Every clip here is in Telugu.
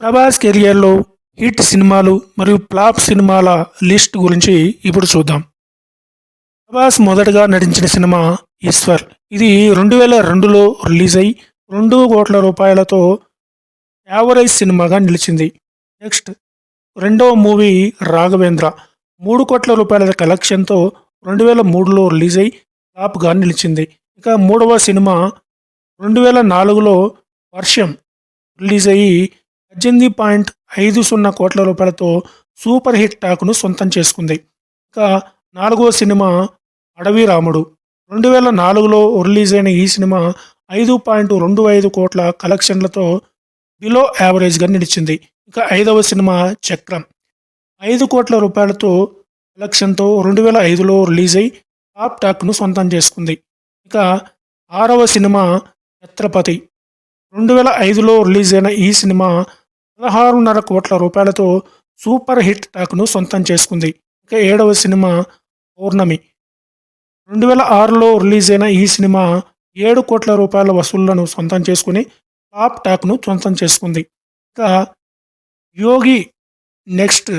ప్రభాస్ కెరియర్లో హిట్ సినిమాలు మరియు ఫ్లాప్ సినిమాల లిస్ట్ గురించి ఇప్పుడు చూద్దాం. ప్రభాస్ మొదటగా నటించిన సినిమా ఈశ్వర్. ఇది రెండు వేల రెండులో రిలీజ్ అయి రెండు కోట్ల రూపాయలతో యావరేజ్ సినిమాగా నిలిచింది. నెక్స్ట్ రెండవ మూవీ రాఘవేంద్ర. మూడు కోట్ల రూపాయల కలెక్షన్తో రెండు వేల మూడులో రిలీజ్ అయి ఫ్లాప్గా నిలిచింది. ఇక మూడవ సినిమా రెండు వేల నాలుగులో వర్షం రిలీజ్ అయ్యి పద్దెనిమిది పాయింట్ ఐదు సున్నా కోట్ల రూపాయలతో సూపర్ హిట్ టాక్ను సొంతం చేసుకుంది. ఇక నాలుగో సినిమా అడవి రాముడు. రెండు వేల నాలుగులో రిలీజ్ అయిన ఈ సినిమా ఐదు పాయింట్ రెండు ఐదు కోట్ల కలెక్షన్లతో బిలో యావరేజ్గా నిలిచింది. ఇక ఐదవ సినిమా చక్రం. ఐదు కోట్ల రూపాయలతో కలెక్షన్తో రెండు వేల ఐదులో రిలీజ్ అయి టాప్ టాక్ను సొంతం చేసుకుంది. ఇక ఆరవ సినిమా ఛత్రపతి. రెండు వేల ఐదులో రిలీజ్ అయిన ఈ సినిమా పదహారున్నర కోట్ల రూపాయలతో సూపర్ హిట్ టాక్ను సొంతం చేసుకుంది. ఇక ఏడవ సినిమా పౌర్ణమి. రెండు వేల ఆరులో రిలీజ్ అయిన ఈ సినిమా ఏడు కోట్ల రూపాయల వసూళ్ళను సొంతం చేసుకుని టాప్ టాక్ను సొంతం చేసుకుంది. ఇక యోగి నెక్స్ట్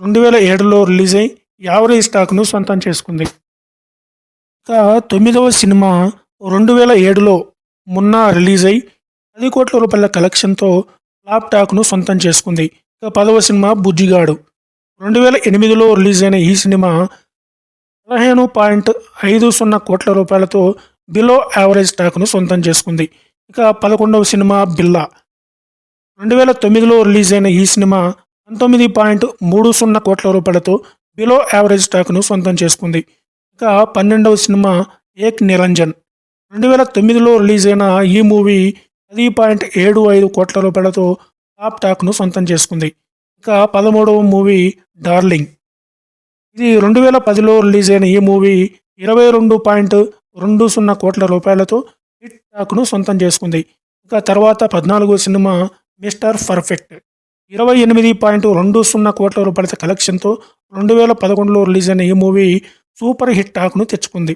రెండు వేల ఏడులో రిలీజ్ అయి యావరేజ్ టాక్ను సొంతం చేసుకుంది. ఇక తొమ్మిదవ సినిమా రెండు వేల ఏడులో మున్నా రిలీజ్ అయి పది కోట్ల రూపాయల కలెక్షన్తో ఫ్లాప్ టాక్ను సొంతం చేసుకుంది. ఇక పదవ సినిమా బుజ్జిగాడు. రెండు వేల ఎనిమిదిలో రిలీజ్ అయిన ఈ సినిమా పదిహేను పాయింట్ ఐదు సున్నా కోట్ల రూపాయలతో బిలో యావరేజ్ టాక్ను సొంతం చేసుకుంది. ఇక పదకొండవ సినిమా బిల్లా. రెండు వేల తొమ్మిదిలో రిలీజ్ అయిన ఈ సినిమా పంతొమ్మిది పాయింట్ మూడు సున్నా కోట్ల రూపాయలతో బిలో యావరేజ్ టాక్ను సొంతం చేసుకుంది. ఇక పన్నెండవ సినిమా ఏక్ నిరంజన్. రెండు వేల తొమ్మిదిలో రిలీజ్ అయిన ఈ మూవీ పది పాయింట్ ఏడు ఐదు కోట్ల రూపాయలతో టాప్ టాక్ను సొంతం చేసుకుంది. ఇక పదమూడవ మూవీ డార్లింగ్ ఇది రెండు వేల పదిలో రిలీజ్ అయిన ఈ మూవీ ఇరవై రెండు పాయింట్ రెండు సున్నా కోట్ల రూపాయలతో హిట్ టాక్ను సొంతం చేసుకుంది. ఇక తర్వాత పద్నాలుగో సినిమా మిస్టర్ పర్ఫెక్ట్ ఇరవై ఎనిమిది పాయింట్ రెండు సున్నా కోట్ల రూపాయల కలెక్షన్తో రెండు వేల పదకొండులో రిలీజ్ అయిన ఈ మూవీ సూపర్ హిట్ టాక్ను తెచ్చుకుంది.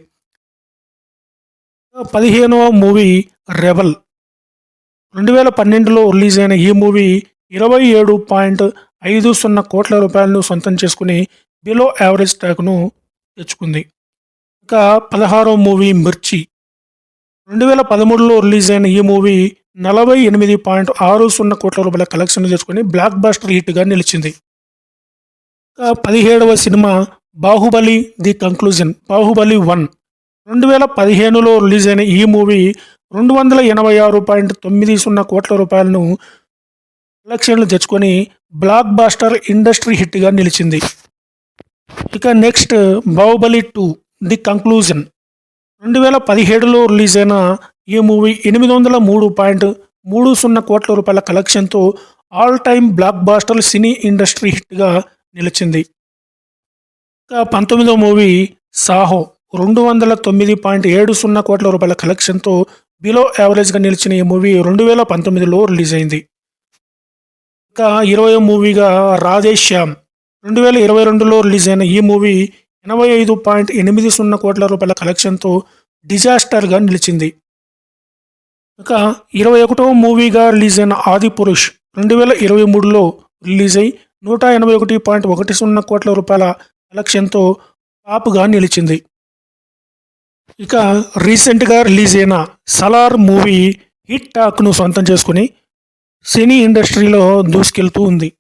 పదిహేనవ మూవీ రెబల్ రెండు వేల పన్నెండులో రిలీజ్ అయిన ఈ మూవీ ఇరవై ఏడు పాయింట్ ఐదు సున్నా కోట్ల రూపాయలను సొంతం చేసుకుని బిలో యావరేజ్ టాక్ను తెచ్చుకుంది. ఇంకా పదహారవ మూవీ మిర్చి. రెండు వేల పదమూడులో రిలీజ్ అయిన ఈ మూవీ నలభై ఎనిమిది పాయింట్ ఆరు సున్నా కోట్ల రూపాయల కలెక్షన్ తెచ్చుకొని బ్లాక్ బాస్టర్ హిట్గా నిలిచింది. పదిహేడవ cinema Baahubali the conclusion Baahubali one. రెండు వేల పదిహేనులో రిలీజ్ అయిన ఈ మూవీ రెండు వందల ఎనభై ఆరు పాయింట్ తొమ్మిది సున్నా కోట్ల రూపాయలను కలెక్షన్లు తెచ్చుకొని బ్లాక్ బాస్టర్ ఇండస్ట్రీ హిట్గా నిలిచింది. ఇక next Baahubali two the conclusion. రెండు వేల పదిహేడులో రిలీజ్ అయిన ఈ మూవీ ఎనిమిది వందల మూడు పాయింట్ మూడు సున్నా కోట్ల రూపాయల కలెక్షన్తో all time blockbuster cine industry హిట్గా నిలిచింది. ఇంకా పంతొమ్మిదో మూవీ సాహో రెండు వందల తొమ్మిది పాయింట్ ఏడు సున్నా కోట్ల రూపాయల కలెక్షన్తో బిలో యావరేజ్గా నిలిచిన ఈ మూవీ రెండు వేల పంతొమ్మిదిలో రిలీజ్ అయింది ఇంకా ఇరవై మూవీగా రాధే శ్యామ్ రెండు వేల ఇరవై రెండులో రిలీజ్ అయిన ఈ మూవీ ఎనభై ఐదు పాయింట్ ఎనిమిది సున్నా కోట్ల రూపాయల కలెక్షన్తో డిజాస్టర్గా నిలిచింది. ఇక ఇరవై ఒకటవ మూవీగా రిలీజ్ అయిన ఆది పురుష్ రెండు వేల ఇరవై మూడులో రిలీజ్ అయి నూట ఎనభై ఒకటి పాయింట్ ఒకటి సున్నా కోట్ల రూపాయల కలెక్షన్తో టాప్గా నిలిచింది. ఇక రీసెంట్గా రిలీజ్ అయిన సలార్ మూవీ హిట్ టాక్ను సొంతం చేసుకుని సినీ ఇండస్ట్రీలో దూసుకెళ్తూ ఉంది.